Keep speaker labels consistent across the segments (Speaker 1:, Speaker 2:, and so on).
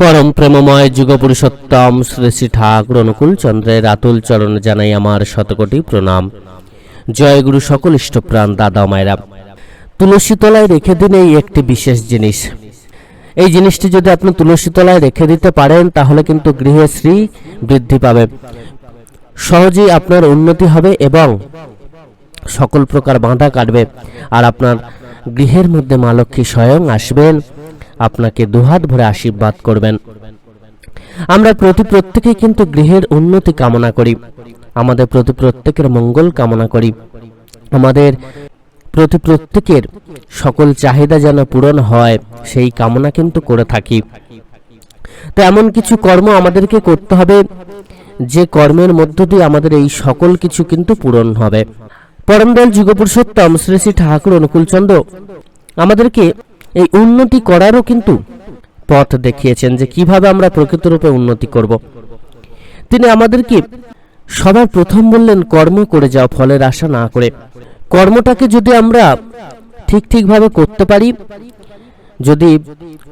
Speaker 1: পরম প্রেমময় যুগ পুরুষোত্তম শ্রী শ্রী ঠাকুর অনুকূল চন্দ্রের আতুল চরণ জানাই আমার শতকোটি প্রণাম। জয় গুরু সকল ইষ্টপ্রাণ দাদা মায়েরা। তুলসী তলায় রেখে দিন এই একটি বিশেষ জিনিস। এই জিনিসটি যদি আপনি তুলসী তলায় রেখে দিতে পারেন, তাহলে কিন্তু গৃহে শ্রী বৃদ্ধি পাবে। সহজেই আপনার উন্নতি হবে এবং সকল প্রকার বাঁধা কাটবে। আর আপনার গৃহের মধ্যে মা লক্ষ্মী স্বয়ং আসবেন। আপনাকে দুহাত ভরে আশীর্বাদ করবেন। আমরা প্রতি প্রত্যেকেই কিন্তু গৃহের উন্নতি কামনা করি। আমাদের প্রতি প্রত্যেকের মঙ্গল কামনা করি। আমাদের প্রতি প্রত্যেকের সকল চাহিদা যেন পূরণ হয়, সেই কামনা কিন্তু করে থাকি। তো এমন কিছু কর্ম আমাদেরকে করতে হবে, যে কর্মের মধ্য দিয়ে আমাদের এই সকল কিছু কিন্তু পূরণ হবে। পরমদয়াল যুগপুরুষোত্তম শ্রী শ্রী ঠাকুর অনুকূলচন্দ্র আমাদেরকে এই উন্নতি করারও কিন্তু পথ দেখিয়েছেন যে কীভাবে আমরা প্রকৃতরূপে উন্নতি করব। তিনি আমাদেরকে সবার প্রথম বললেন, কর্ম করে যাও, ফলের আশা না করে। কর্মটাকে যদি আমরা ঠিক ঠিকভাবে করতে পারি, যদি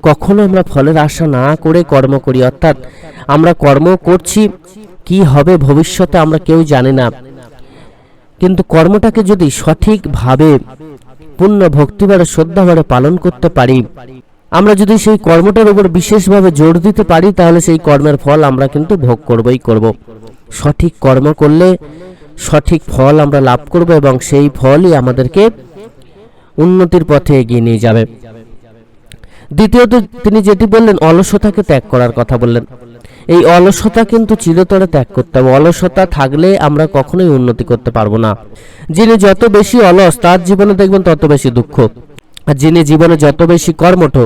Speaker 1: কখনো আমরা ফলের আশা না করে কর্ম করি, অর্থাৎ আমরা কর্ম করছি, কি হবে ভবিষ্যতে আমরা কেউ জানি না। কিন্তু কর্মটাকে যদি সঠিকভাবে পূর্ণ ভক্তিভাবে, শ্রদ্ধাভাবে পালন করতে পারি। আমরা যদি সেই কর্মটার উপর বিশেষভাবে জোর দিতে পারি, তাহলে সেই কর্মের ফল আমরা কিন্তু ভোগ করবই করব। সঠিক কর্ম করলে সঠিক ফল আমরা লাভ করব এবং সেই ফলই আমাদেরকে উন্নতির পথে এগিয়ে নিয়ে যাবে। দ্বিতীয়ত তিনি যেটি বললেন, অলসতাকে ত্যাগ করার কথা বললেন। এই অলসতা কিন্তু চিরতরে ত্যাগ করতে হবে অলসতা থাকলে আমরা কখনোই উন্নতি করতে পারব না। যিনি যত বেশি অলস, তার জীবনে দেখবেন তত বেশি দুঃখ। আর যিনি জীবনে যত বেশি কর্মঠ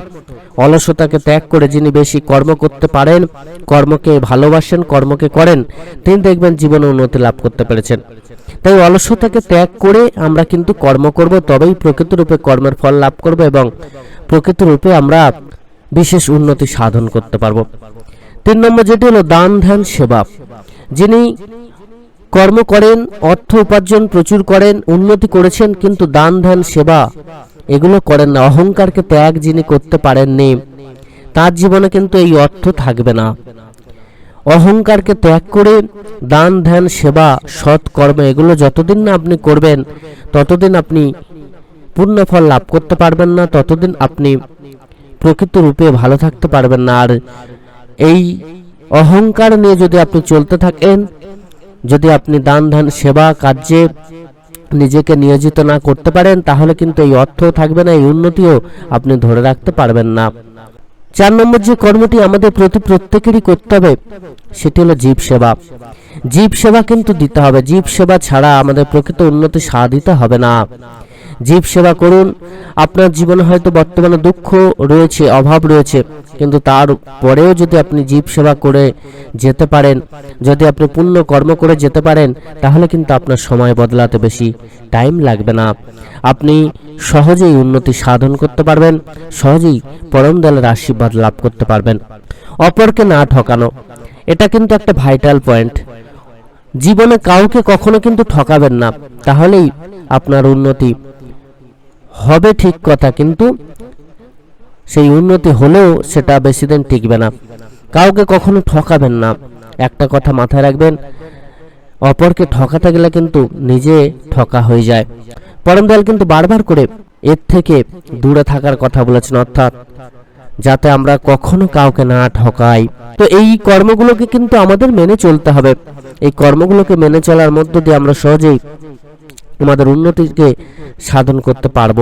Speaker 1: অলসতাকে ত্যাগ করে যিনি বেশি কর্ম করতে পারেন, কর্মকে ভালোবাসেন, কর্মকে করেন, তিনি দেখবেন জীবনে উন্নতি লাভ করতে পেরেছেন। তাই অলসতাকে ত্যাগ করে আমরা কিন্তু কর্ম করব, তবেই প্রকৃতরূপে কর্মের ফল লাভ করব এবং প্রকৃতরূপে আমরা বিশেষ উন্নতি সাধন করতে পারব। তিন নম্বর যেটি হলো দান, ধ্যান, সেবা। যিনি কর্ম করেন, অর্থ উপার্জন প্রচুর করেন, উন্নতি করেছেন, কিন্তু দান, ধ্যান, সেবা এগুলো করেন না। অহংকারকে ত্যাগ যিনি করতে পারেননি, তার জীবনে কিন্তু এই অর্থ থাকবে না। অহংকারকে ত্যাগ করে দান, ধ্যান, সেবা, সৎ কর্ম এগুলো যতদিন না আপনি করবেন, ততদিন আপনি পূর্ণ ফল লাভ করতে পারবেন না, ততদিন আপনি প্রকৃত রূপে ভালো থাকতে পারবেন না। আর এই অহংকার নিয়ে যদি আপনি চলতে থাকেন, যদি আপনি দান ধ্যান সেবা কার্যে নিজেকে নিয়োজিত না করতে পারেন, তাহলে কিন্তু এই অর্থ থাকবে না, এই উন্নতিও আপনি ধরে রাখতে পারবেন না। চার নম্বর যে কর্মটি আমাদের প্রতি প্রত্যেকেরই করতে হবে, সেটি হলো জীব সেবা। জীব সেবা কিন্তু দিতে হবে, জীব সেবা ছাড়া আমাদের প্রকৃত উন্নতি সাধিত হবে না। জীব সেবা করুন। আপনার জীবনে হয়তো বর্তমানে দুঃখ রয়েছে, অভাব রয়েছে, কিন্তু তার পরেও যদি আপনি জীব সেবা করে যেতে পারেন, যদি আপনি পুণ্য কর্ম করে যেতে পারেন, তাহলে কিন্তু আপনার সময় বদলাতে বেশি টাইম লাগবে না। আপনি সহজেই উন্নতি সাধন করতে পারবেন, সহজেই পরম দলের আশীর্বাদ লাভ করতে পারবেন। অপরকে না ঠকানো, এটা কিন্তু একটা ভাইটাল পয়েন্ট জীবনে কাউকে কখনো কিন্তু ঠকাবেন না, তাহলেই আপনার উন্নতি হবে ঠিক কথা, কিন্তু সেই উন্নতি হলেও সেটা বেশি দিন টিকবে না। কাউকে কখনো ঠকাবেন না। একটা কথা মাথায় রাখবেন, অপরকে ঠকাতে গেলে কিন্তু নিজে ঠকা হয়ে যায়। পরম দয়াল কিন্তু বারবার করে এর থেকে দূরে থাকার কথা বলেছেন, অর্থাৎ যাতে আমরা কখনো কাউকে না ঠকাই। তো এই কর্মগুলোকে কিন্তু আমাদের মেনে চলতে হবে। এই কর্মগুলোকে মেনে চলার মধ্য দিয়ে আমরা সহজেই আমাদের উন্নতিকে সাধন করতে পারব।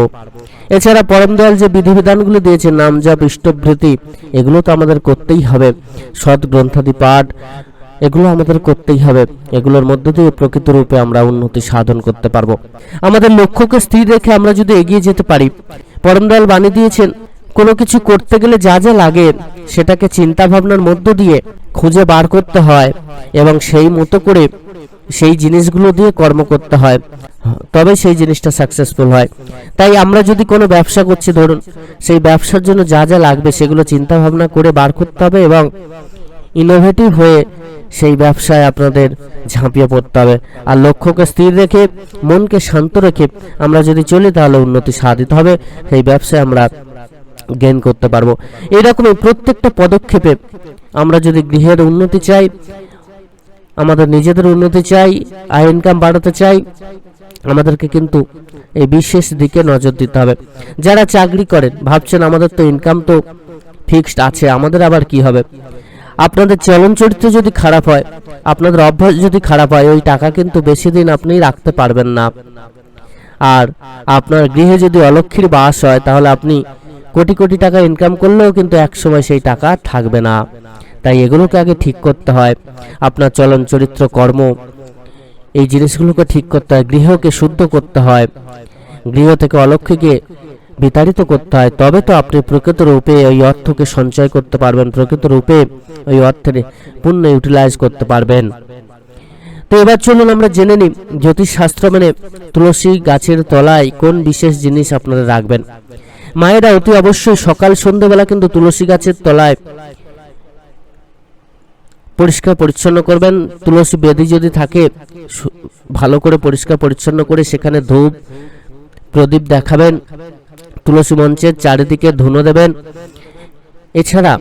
Speaker 1: এছাড়া পরম দয়াল যে বিধিবিধানগুলো দিয়েছে, নাম জপ, ইষ্টভৃতি, এগুলো তো আমাদের করতেই হবে। সৎ গ্রন্থাদি পাঠ, এগুলো আমাদের করতেই হবে। এগুলোর মধ্য দিয়ে প্রকৃত রূপে আমরা উন্নতি সাধন করতে পারব। আমাদের লক্ষ্যকে স্থির রেখে আমরা যদি এগিয়ে যেতে পারি পরম দয়াল বাণী দিয়েছেন, কোনো কিছু করতে গেলে যা যা লাগে, সেটাকে চিন্তা ভাবনার মধ্য দিয়ে খুঁজে বার করতে হয় এবং সেই মতো করে সেই জিনিসগুলো দিয়ে কর্ম করতে হয়। তবে সেই জিনিসটা সাকসেসফুল হয়। তাই আমরা যদি কোনো ব্যবসা করছি, ধরুন, সেই ব্যবসার জন্য যা যা লাগবে সেগুলো চিন্তা ভাবনা করে বার করতে হবে এবং ইনোভেটিভ হয়ে সেই ব্যবসায় আপনাদের ঝাঁপিয়ে পড়তে হবে। আর লক্ষ্যকে স্থির রেখে, মনকে শান্ত রেখে আমরা যদি চলি, তাহলে উন্নতি সাধিত হবে। সেই ব্যবসায় আমরা গেইন করতে পারব। এরকমই প্রত্যেকটা পদক্ষেপে আমরা যদি গৃহের উন্নতি চাই আমাদের নিজেদের উন্নতি চাই আয় ইনকাম বাড়াতে চাই, আমাদেরকে কিন্তু এই বিশেষ দিকে নজর দিতে হবে। যারা চাকরি করেন, ভাবছেন আমাদের তো ইনকাম তো ফিক্সড আছে, আমাদের আবার কি হবে? আপনাদের চলন চরিত্র যদি খারাপ হয়, আপনাদের অভ্যাস যদি খারাপ হয়, ওই টাকা কিন্তু বেশি দিন আপনি রাখতে পারবেন না। আর আপনার গৃহে যদি অলক্ষীর বাস হয়, তাহলে আপনি কোটি কোটি টাকা ইনকাম করলেও কিন্তু এক সময় সেই টাকা থাকবে না। তাই এগুলোকে আগে ঠিক করতে হয়। আপনার চলন চরিত্র, কর্ম, এই জিনিসগুলোকে ঠিক করতে হয়, গৃহকে শুদ্ধ করতে হয়। গৃহ থেকে অলক্ষীকে বিতাড়িত করতে হয়। তবে তো আপনি প্রকৃত রূপে ওই অর্থকে সঞ্চয় করতে পারবেন, প্রকৃত রূপে ওই অর্থের পূর্ণ ইউটিলাইজ করতে পারবেন। তো এবার চলুন আমরা জেনে নিই জ্যোতিষ শাস্ত্র মানে তুলসী গাছের তলায় কোন বিশেষ জিনিস আপনারা রাখবেন। মায়েরা অতি অবশ্যই সকাল সন্ধ্যেবেলা কিন্তু তুলসী গাছের তলায় পরিষ্কার পরিচ্ছন্ন করবেন। তুলসী বেদি যদি থাকে ভালো করে পরিষ্কার পরিচ্ছন্ন করে সেখানে ধূপ, প্রদীপ দেখাবেন। তুলসী মঞ্চের চারিদিকে ধুনো দেবেন। এছাড়া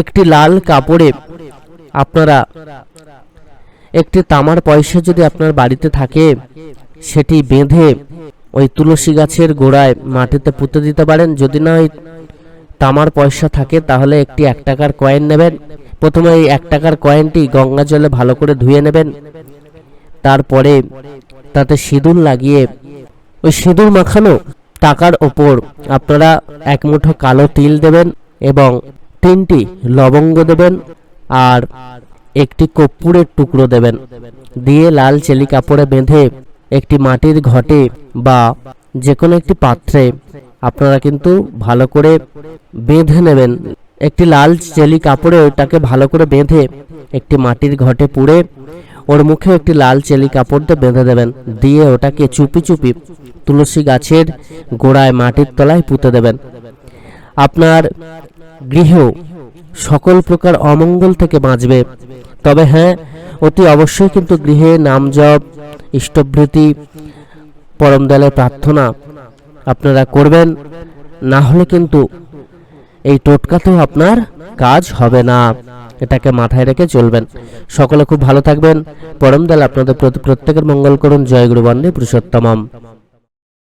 Speaker 1: একটি লাল কাপড়ে আপনারা একটি তামার পয়সা যদি আপনার বাড়িতে থাকে, সেটি বেঁধে ওই তুলসী গাছের গোড়ায় মাটিতে পুঁতে দিতে পারেন। যদি না ওই তামার পয়সা থাকে, তাহলে একটি এক টাকার কয়েন নেবেন। প্রথমে এই এক টাকার কয়েনটি গঙ্গা জলে ভালো করে ধুয়ে নেবেন। তারপরে তাতে সিঁদুর লাগিয়ে ওই সিঁদুর মাখানো টাকার ওপর আপনারা এক মুঠো কালো তিল দেবেন এবং তিনটি লবঙ্গ দেবেন আর একটি কর্পূরের টুকরো দেবেন। দিয়ে লাল চেলি কাপড়ে বেঁধে একটি মাটির ঘটে বা যে কোনো একটি পাত্রে আপনারা কিন্তু ভালো করে বেঁধে নেবেন। একটি লাল চেলি কাপড়ে ওটাকে ভালো করে বেঁধে একটি মাটির ঘটে পুড়ে ওর মুখে একটি লাল চেলি কাপড় দিয়ে বেঁধে দেবেন। দিয়ে ওটাকে চুপি চুপি তুলসী গাছের গোড়ায় মাটির তলায় পুঁতে দেবেন। আপনার গৃহ সকল প্রকার অমঙ্গল থেকে বাঁচবে। তবে হ্যাঁ অতি অবশ্যই কিন্তু গৃহে নাম জপ, ইষ্টভৃতি পরম দয়ালের প্রার্থনা আপনারা করবেন। না হলে কিন্তু এই টোটকাতেও আপনার কাজ হবে না। এটাকে মাথায় রেখে চলবেন। সকলে খুব ভালো থাকবেন। পরম দয়াল আপনাদের প্রত্যেকের মঙ্গল করুন। জয় গুরু পুরুষোত্তম